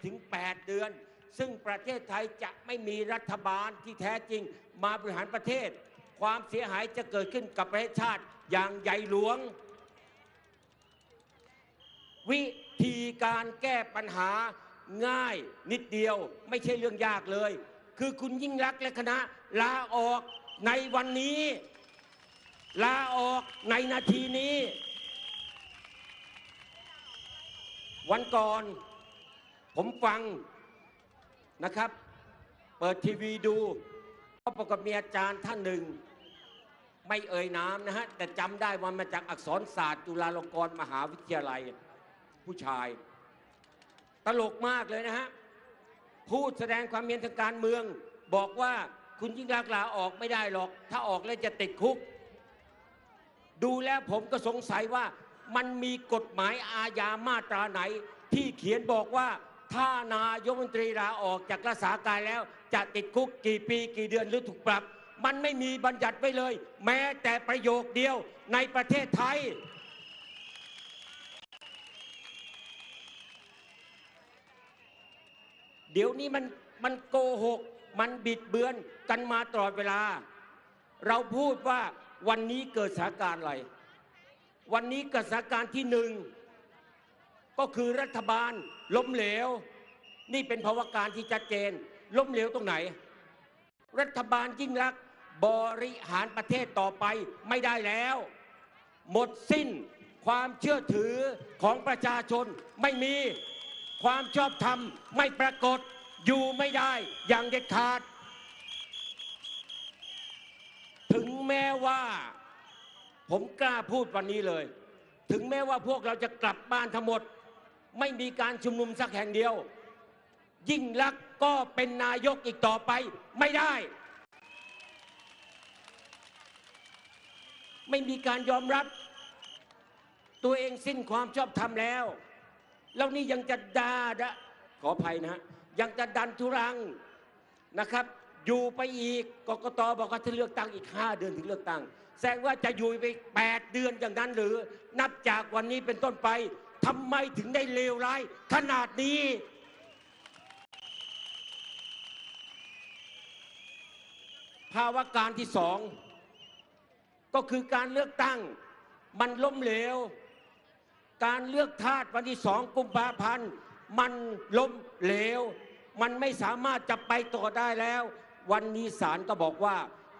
7-8 เดือน ซึ่งประเทศไทยจะไม่มีรัฐบาลที่แท้จริงมาบริหารประเทศ ความเสียหายจะเกิดขึ้นกับประเทศชาติอย่างใหญ่หลวง วิธีการแก้ปัญหาง่ายนิดเดียวไม่ใช่เรื่องยากเลย คือคุณยิ่งรักและคณะลาออกในวันนี้ลาออกในนาทีนี้ วันก่อน ผมฟังนะครับ เปิดทีวีดูก็ปรากฏมีอาจารย์ท่านหนึ่ง ไม่เอ่ยนามนะฮะ แต่จำได้ว่ามาจากอักษรศาสตร์ จุฬาลงกรณ์มหาวิทยาลัย ผู้ชาย ตลกมากเลยนะฮะ พูดแสดงความเห็นทางการเมือง บอกว่าคุณยิ่งรักลาออกไม่ได้หรอก ถ้าออกแล้วจะติดคุก ดูแล้วผมก็สงสัยว่ามันมีกฎหมายอาญามาตราไหน ที่เขียนบอกว่า ถ้านายกมนตรีลาออกจากรักษาการแล้ว จะติดคุกกี่ปีกี่เดือนหรือถูกปรับ มันไม่มีบัญญัติไว้เลย แม้แต่ประโยคเดียวในประเทศไทย เดี๋ยวนี้มันมันโกหก มันบิดเบือนกันมาตลอดเวลา เราพูดว่าวันนี้เกิดสถานการณ์อะไร วันนี้เกิดสถานการณ์ที่หนึ่ง ก็คือรัฐบาลล้มเหลว นี่เป็นภาวะการที่ชัดเจน ล้มเหลวตรงไหน รัฐบาลยิ่งรักบริหารประเทศต่อไปไม่ได้แล้ว หมดสิ้นความเชื่อถือของประชาชนไม่มีความชอบธรรมไม่ปรากฏอยู่ไม่ได้อย่างเด็ดขาด ถึงแม้ว่า ผมกล้าพูดวันนี้เลย ถึงแม้ว่าพวกเราจะกลับบ้านทั้งหมด ไม่มีการชุมนุมสักแห่งเดียว ยิ่งลักษณ์ก็เป็นนายกอีกต่อไปไม่ได้ ไม่มีการยอมรับ ตัวเองสิ้นความชอบธรรมแล้ว แล้วนี่ยังจะดาดะขออภัยนะฮะยังจะดันทุรังนะครับ อยู่ไปอีกกกตบอกว่าจะเลือกตั้งอีก 5 เดือนถึงเลือกตั้งแสดงว่าจะอยู่ไป 8 เดือนอย่างนั้นหรือ นับจากวันนี้เป็นต้นไป ทำไมถึงได้เลวร้าย ขนาดนี้ ภาวะการที่สอง ก็คือการเลือกตั้ง มันล้มเหลว การเลือกทาสวันที่สองกุมภาพันธ์มันล้มเหลว มันไม่สามารถจะไปต่อได้แล้ว วันนี้ศาลก็บอกว่า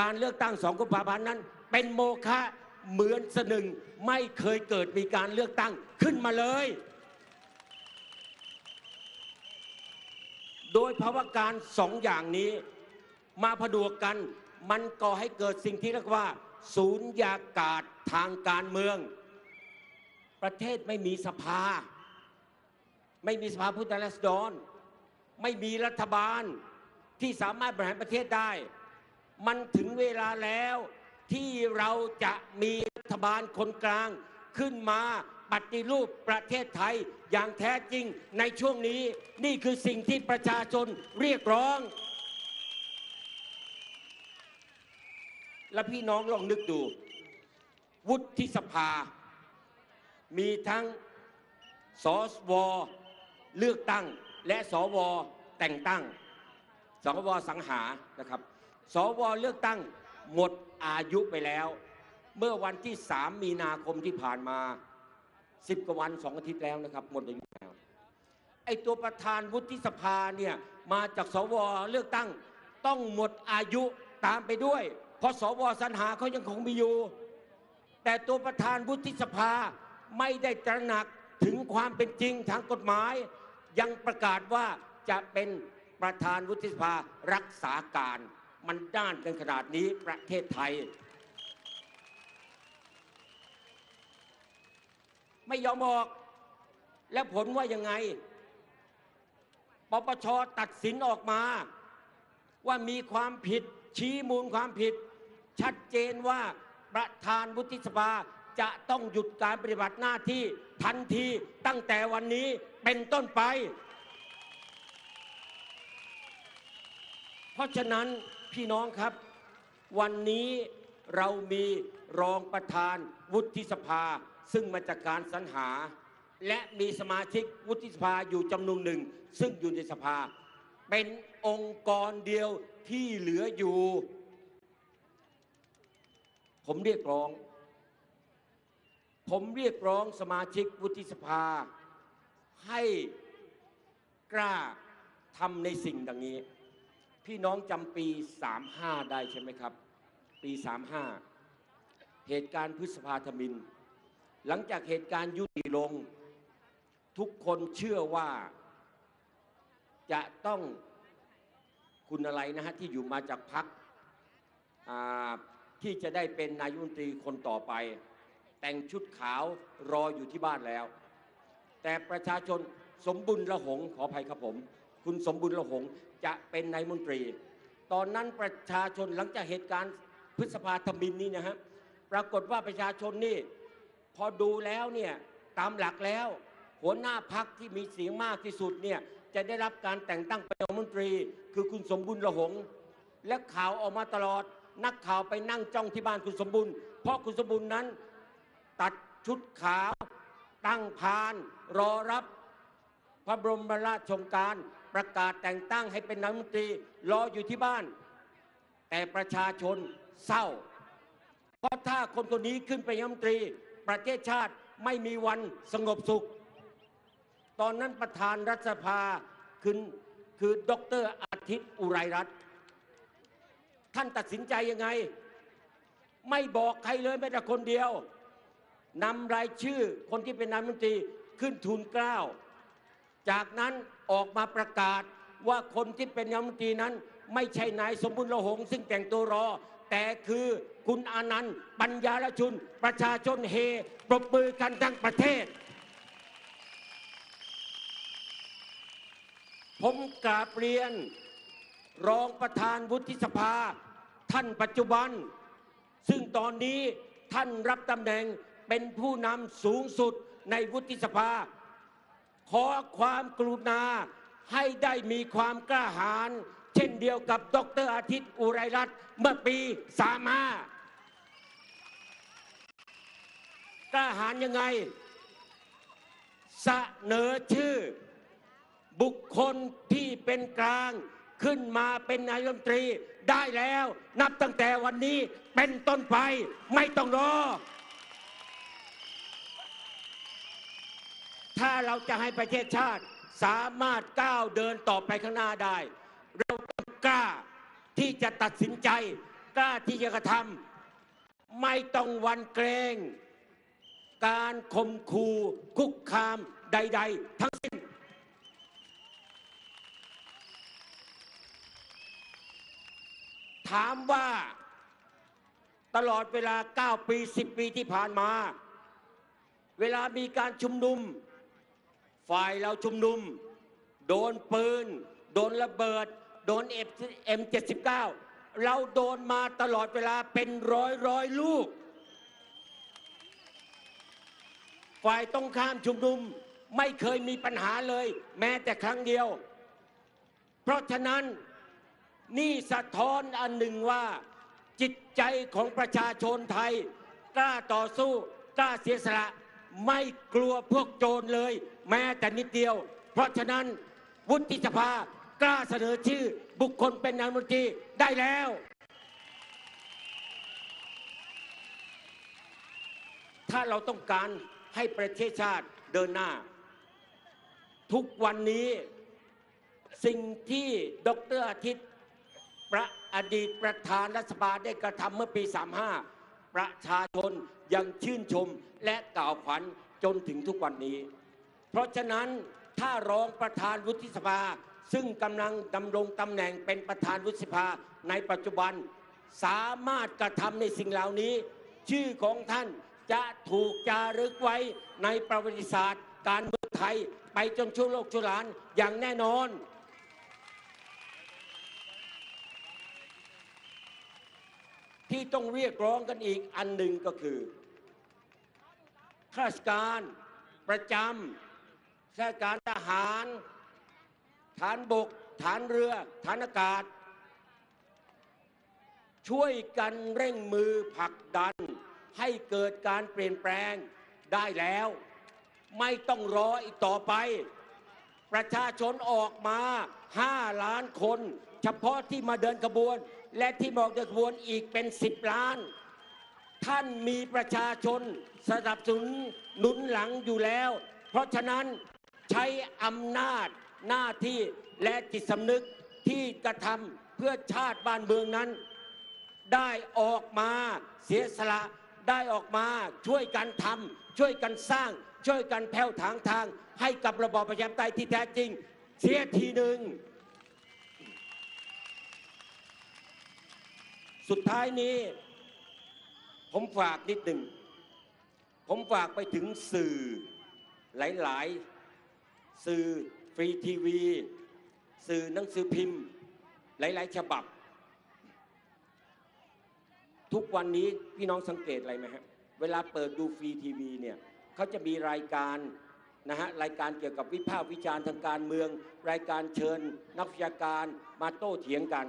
การเลือกตั้งสองกุมภาพันธ์นั้น เป็นโมฆะ เหมือนสนึงไม่เคยเกิดมีการเลือกตั้งขึ้นมาเลย โดยภาวะการสองอย่างนี้มาผดวกกัน มันก่อให้เกิดสิ่งที่เรียกว่า ศูนยากาศทางการเมือง ประเทศไม่มีสภา ไม่มีสภาผู้แทนราษฎรไม่มีรัฐบาลที่สามารถบริหารประเทศได้ มันถึงเวลาแล้ว ที่เราจะมีรัฐบาลคนกลางขึ้นมาปฏิรูปประเทศไทยอย่างแท้จริงในช่วงนี้นี่คือสิ่งที่ประชาชนเรียกร้อง และพี่น้องลองนึกดู วุฒิสภา มีทั้งสวเลือกตั้ง และสวแต่งตั้งสวสังหานะครับ สวเลือกตั้ง หมดอายุไปแล้ว เมื่อวันที่ 3 มีนาคมที่ผ่านมา 10 กว่าวันสองอาทิตย์แล้วนะครับ หมดอายุแล้วไอตัวประธานวุฒิสภาเนี่ยมาจากสวเลือกตั้งต้องหมดอายุตามไปด้วย เพราะสวสรรหาเขายังคงมีอยู่ แต่ตัวประธานวุฒิสภาไม่ได้ตระหนักถึงความเป็นจริงทางกฎหมาย ยังประกาศว่าจะเป็นประธานวุฒิสภารักษาการ มันด้านกันขนาดนี้ประเทศไทย ไม่ยอมออก แล้วผลว่ายังไงปปชตัดสินออกมา ว่ามีความผิดชี้มูลความผิด ชัดเจนว่าประธานวุฒิสภาจะต้องหยุดการปฏิบัติหน้าที่ทันทีตั้งแต่วันนี้เป็นต้นไป เพราะฉะนั้น พี่น้องครับ วันนี้เรามีรองประธานวุฒิสภา ซึ่งมาจากการสรรหา และมีสมาชิกวุฒิสภาอยู่จำนวนหนึ่ง ซึ่งอยู่ในสภา เป็นองค์กรเดียวที่เหลืออยู่ ผมเรียกร้อง ผมเรียกร้องสมาชิกวุฒิสภา ให้กล้าทำในสิ่งดังนี้ พี่น้องจำปี 35 ได้ใช่ไหมครับ ปี 35 เหตุการณ์พฤษภาธมิน หลังจากเหตุการณ์ยุติลง ทุกคนเชื่อว่าจะต้องคุณอะไรนะฮะ ที่อยู่มาจากพักที่จะได้เป็นนายกรัฐมนตรีคนต่อไป แต่งชุดขาวรออยู่ที่บ้านแล้ว แต่ประชาชนสมบุญละหงขออภัยครับผม คุณสมบุญละหง จะเป็นนายมนตรี ตอนนั้นประชาชนหลังจากเหตุการณ์พฤษภาธมินนี่นะฮะปรากฏว่าประชาชนนี่พอดูแล้วเนี่ยตามหลักแล้ว หัวหน้าพักที่มีเสียงมากที่สุดเนี่ยจะได้รับการแต่งตั้งเป็นรัฐมนตรี คือคุณสมบุญละหง และข่าวออกมาตลอด นักข่าวไปนั่งจ้องที่บ้านคุณสมบุญเพราะคุณสมบุญนั้น ตัดชุดขาว ตั้งพาน รอรับ พระบรมราชโองการ ประกาศแต่งตั้งให้เป็นนายกรัฐมนตรีรออยู่ที่บ้าน แต่ประชาชนเศร้า เพราะถ้าคนคนนี้ขึ้นเป็นนายกรัฐมนตรี ประเทศชาติไม่มีวันสงบสุข ตอนนั้นประธานรัฐสภาคือคือดรอาทิตย์อุไรรัตน์ท่านตัดสินใจยังไง ไม่บอกใครเลยแม้แต่คนเดียวนำรายชื่อคนที่เป็นนายกรัฐมนตรีขึ้นทูลเกล้า จากนั้นออกมาประกาศว่าคนที่เป็นนายกรัฐมนตรีนั้น ไม่ใช่นายสมบุญละหง ซึ่งแต่งตัวรอ แต่คือคุณอานันต์ ปัญญาลชุน ประชาชนเฮปรบมือกันทั้งประเทศ ผมกราบเรียน รองประธานวุฒิสภา ท่านปัจจุบัน ซึ่งตอนนี้ท่านรับตำแหน่งเป็นผู้นำสูงสุดในวุฒิสภา ขอความกรุณาให้ได้มีความกล้าหาญเช่นเดียวกับดรอาทิตย์อุไรรัตน์เมื่อปี35กล้าหาญยังไง เสนอชื่อ บุคคลที่เป็นกลางขึ้นมาเป็นนายมนตรีได้แล้ว นับตั้งแต่วันนี้เป็นต้นไปไม่ต้องรอ ถ้า เราจะให้ประเทศชาติสามารถก้าวเดินต่อไปข้างหน้าได้ เราต้องกล้าที่จะตัดสินใจ กล้าที่จะกระทำไม่ต้องวันเกรง การข่มขู่คุกคามใด ๆ ทั้งสิ้นถามว่าตลอดเวลา 9 ปี 10 ปีที่ผ่านมา เวลามีการชุมนุม ฝ่ายเราชุมนุม โดนปืน โดนระเบิด โดนเอ็มเจ็ดสิบเก้าเราโดนมาตลอดเวลาเป็นร้อยร้อยลูก ฝ่ายตรงข้ามชุมนุมไม่เคยมีปัญหาเลย แม้แต่ครั้งเดียว เพราะฉะนั้นนี่สะท้อนอันหนึ่งว่า จิตใจของประชาชนไทย กล้าต่อสู้ กล้าเสียสละ ไม่กลัวพวกโจรเลย แม้แต่นิดเดียว เพราะฉะนั้นวุฒิสภากล้าเสนอชื่อบุคคลเป็นนายมนตรีได้แล้วถ้าเราต้องการให้ประเทศชาติเดินหน้า ทุกวันนี้สิ่งที่ดรอาทิตย์ประอดีตประธานรัฐสภาได้กระทำเมื่อปี 35 ประชาชนยังชื่นชมและกล่าวขวัญจนถึงทุกวันนี้ เพราะฉะนั้นถ้ารองประธานวุฒิสภา ซึ่งกำลังดำรงตำแหน่งเป็นประธานวุฒิสภาในปัจจุบัน สามารถกระทำในสิ่งเหล่านี้ ชื่อของท่านจะถูกจารึกไว้ในประวัติศาสตร์ การเมืองไทยไปจนชั่วโลกชั่วหลานอย่างแน่นอน ที่ต้องเรียกร้องกันอีกอันหนึ่งก็คือข้าราชการประจำ ราชการทหาร ฐานบก ฐานเรือ ฐานอากาศ ช่วยกันเร่งมือผลักดัน ให้เกิดการเปลี่ยนแปลงได้แล้ว ไม่ต้องรออีกต่อไป ประชาชนออกมา 5 ล้านคน เฉพาะที่มาเดินขบวน และที่มาออกเดินขบวนอีกเป็น 10 ล้าน ท่านมีประชาชนสนับสนุนหนุนหลังอยู่แล้ว เพราะฉะนั้น ใช้อำนาจหน้าที่และจิตสำนึกที่กระทำเพื่อชาติบ้านเมืองนั้น ได้ออกมาเสียสละได้ออกมาช่วยกันทำช่วยกันสร้าง ช่วยกันแผ่วถางทาง ให้กับระบอบประชาธิปไตยที่แท้จริง เสียทีหนึ่งสุดท้ายนี้ ผมฝากนิดหนึ่ง ผมฝากไปถึงสื่อหลาย ๆ สื่อฟรีทีวี สื่อหนังสือพิมพ์ หลาย ๆ ฉบับ ทุกวันนี้พี่น้องสังเกตอะไรไหมครับเวลาเปิดดูฟรีทีวีเนี่ยเขาจะมีรายการนะฮะรายการเกี่ยวกับวิพากษ์วิจารณ์ทางการเมือง รายการเชิญ นักวิชาการมาโต้เถียงกัน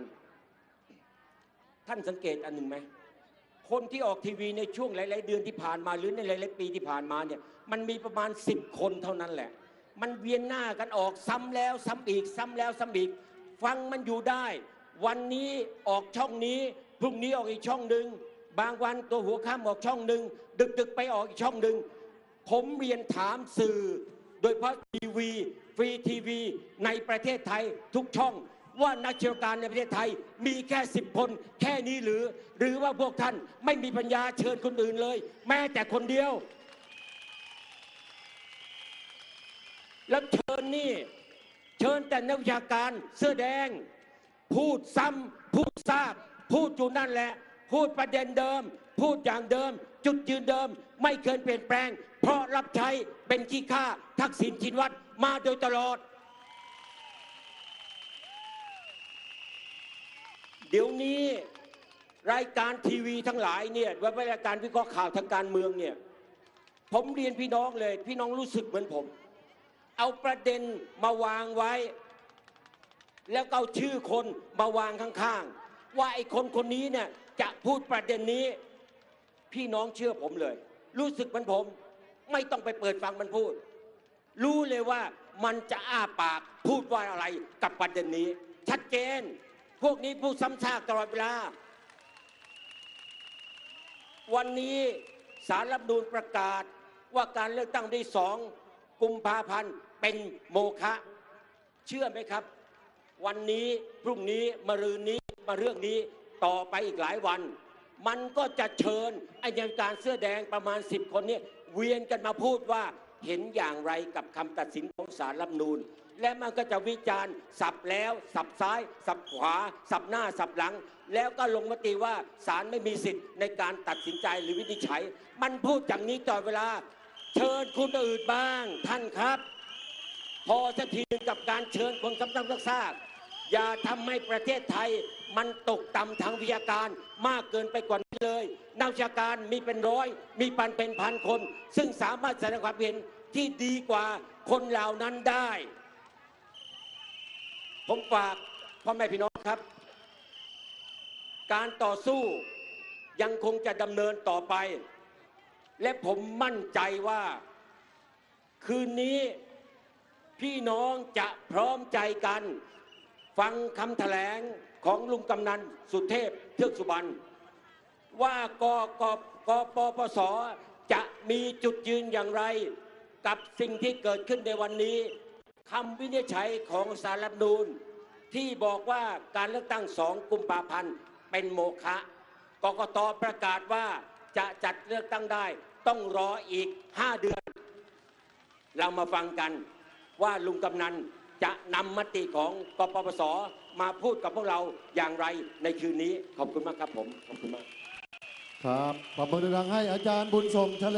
ท่านสังเกตอันหนึ่งไหมคนที่ออกทีวีในช่วงหลาย ๆ เดือนที่ผ่านมาหรือในหลาย ๆ ปีที่ผ่านมาเนี่ยมันมีประมาณ 10 คนเท่านั้นแหละ มันเวียนหน้ากันออกซ้ำแล้วซ้ำอีกซ้ำแล้วซ้ำอีก ฟังมันอยู่ได้ วันนี้ออกช่องนี้พรุ่งนี้ออกอีกช่องหนึ่งบางวันตัวหัวข้ามออกช่องหนึ่งดึกๆไปออกอีกช่องหนึ่งผมเรียนถามสื่อ โดยเฉพาะทีวีฟรีทีวีในประเทศไทยทุกช่องว่านักเชี่ยวการในประเทศไทยมีแค่สิบคน แค่นี้หรือ หรือว่าพวกท่านไม่มีปัญญาเชิญคนอื่นเลย แม้แต่คนเดียว แล้วเชิญนี่ เชิญแต่นักวิชาการเสื้อแดง พูดซ้ำพูดซากพูดอยู่นั่นแหละ พูดประเด็นเดิม พูดอย่างเดิม จุดยืนเดิม ไม่เคยเปลี่ยนแปลง เพราะรับใช้เป็นขี้ข้าทักษิณชินวัตรมาโดยตลอด เดี๋ยวนี้รายการทีวีทั้งหลายเนี่ยว่ารายการวิเคราะห์ข่าวทางการเมืองเนี่ย ผมเรียนพี่น้องเลย พี่น้องรู้สึกเหมือนผม เอาประเด็นมาวางไว้ แล้วก็เอาชื่อคนมาวางข้างๆ ว่าไอ้คนคนนี้เนี่ยจะพูดประเด็นนี้ พี่น้องเชื่อผมเลย รู้สึกมือนผม ไม่ต้องไปเปิดฟังมันพูด รู้เลยว่ามันจะอ้าปากพูดว่าอะไรกับประเด็นนี้ ชัดเจน พวกนี้พูดซ้ำซากตลอดเวลาวันนี้สารรัฐธรรมนูญประกาศว่าการเลือกตั้งที่สองกุมภาพันธ์ เป็นโมฆะเชื่อไหมครับ วันนี้พรุ่งนี้มะรืนนี้มาเรื่องนี้ต่อไปอีกหลายวัน มันก็จะเชิญไอายการเสื้อแดงประมาณ 10 คนเนี้เวียนกันมาพูดว่าเห็นอย่างไรกับคำตัดสินของสารรัฐนูญและมันก็จะวิจารณ์สับแล้ว สับซ้าย สับขวา สับหน้าสับหลัง แล้วก็ลงมติว่าศาลไม่มีสิทธิ์ในการตัดสินใจหรือวินิจฉัย มันพูดอย่างนี้ตลอดเวลา เชิญคุณอื่นบ้างท่านครับ พอสักทีกับการเชิญคนซ้ำๆซากๆอย่าทำให้ประเทศไทยมันตกต่ำทางวิชาการมากเกินไปกว่านี้เลยนักวิชาการมีเป็นร้อย มีพันเป็นพันคน ซึ่งสามารถแสดงความเห็นที่ดีกว่าคนเหล่านั้นได้ ผมฝากพ่อแม่พี่น้องครับ การต่อสู้ยังคงจะดำเนินต่อไป และผมมั่นใจว่า คืนนี้ พี่น้องจะพร้อมใจกัน ฟังคำแถลงของลุงกำนันสุเทพเทือกสุบรรณว่ากกกปปสจะมีจุดยืนอย่างไร กับสิ่งที่เกิดขึ้นในวันนี้คำวินิจฉัยของสารรัฐนูญที่บอกว่าการเลือกตั้งสองกุมภาพันธ์เป็นโมฆะกกตประกาศว่าจะจัดเลือกตั้งได้ ต้องรออีก 5 เดือน เรามาฟังกัน ว่าลุงกำนันจะนำมติของกปปสมาพูดกับพวกเราอย่างไรในคืนนี้ขอบคุณมากครับผมขอบคุณมาก ครับปรบมือดังๆให้อาจารย์บุญส่งทะเล